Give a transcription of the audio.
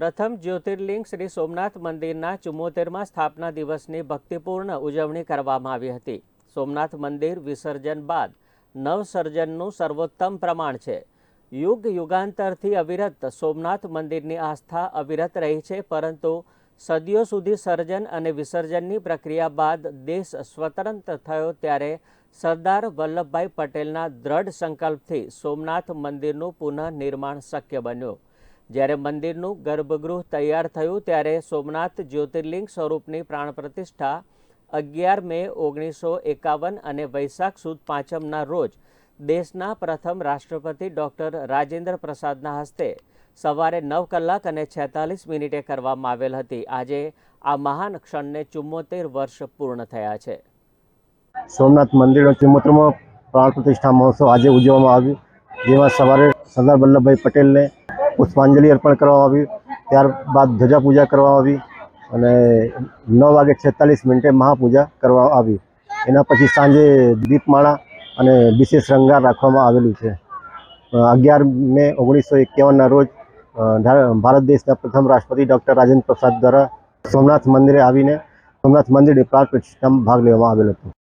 પ્રથમ જ્યોતિર્લિંગ શ્રી સોમનાથ મંદિરના ચુમ્મોતેરમાં સ્થાપના દિવસની ભક્તિપૂર્ણ ઉજવણી કરવામાં આવી હતી. સોમનાથ મંદિર વિસર્જન બાદ નવસર્જનનું સર્વોત્તમ પ્રમાણ છે. યુગ યુગાંતરથી અવિરત સોમનાથ મંદિરની આસ્થા અવિરત રહી છે, પરંતુ સદીઓ સુધી સર્જન અને વિસર્જનની પ્રક્રિયા બાદ દેશ સ્વતંત્ર થયો ત્યારે સરદાર વલ્લભભાઈ પટેલના દ્રઢ સંકલ્પથી સોમનાથ મંદિરનું પુનઃનિર્માણ શક્ય બન્યું. જ્યારે મંદિરનું ગર્ભગૃહ તૈયાર થયું ત્યારે સોમનાથ જ્યોતિર્લિંગ સ્વરૂપની પ્રાણ પ્રતિષ્ઠા અગિયાર મે ઓગણીસો એકાવન અને વૈશાખ સુદ પાંચમના રોજ દેશના પ્રથમ રાષ્ટ્રપતિ ડૉક્ટર રાજેન્દ્ર પ્રસાદના હસ્તે સવારે નવ કલાક અને છેતાલીસ મિનિટે કરવામાં આવેલ હતી. આજે આ મહાન ક્ષણને ચુમ્મોતેર વર્ષ પૂર્ણ થયા છે. સોમનાથ મંદિરનો ચુમ્મોતેરમો પ્રાણ પ્રતિષ્ઠા મહોત્સવ આજે ઉજવવામાં આવ્યું. જેમાં સવારે સરદાર વલ્લભભાઈ પટેલને પુષ્પાંજલિ અર્પણ કરવામાં આવ્યું ત્યારબાદ ધ્વજા પૂજા કરવામાં આવી અને નવ વાગે છેતાલીસ મિનિટે મહાપૂજા કરવામાં આવી. એના પછી સાંજે દીપમાળા અને વિશેષ શૃંગાર રાખવામાં આવેલું છે. અગિયાર મે ઓગણીસો એકાવનના રોજ ભારત દેશના પ્રથમ રાષ્ટ્રપતિ ડૉક્ટર રાજેન્દ્ર પ્રસાદ દ્વારા સોમનાથ મંદિરે આવીને સોમનાથ મંદિરની પ્રાણ પ્રતિષ્ઠામાં ભાગ લેવામાં આવેલો હતો.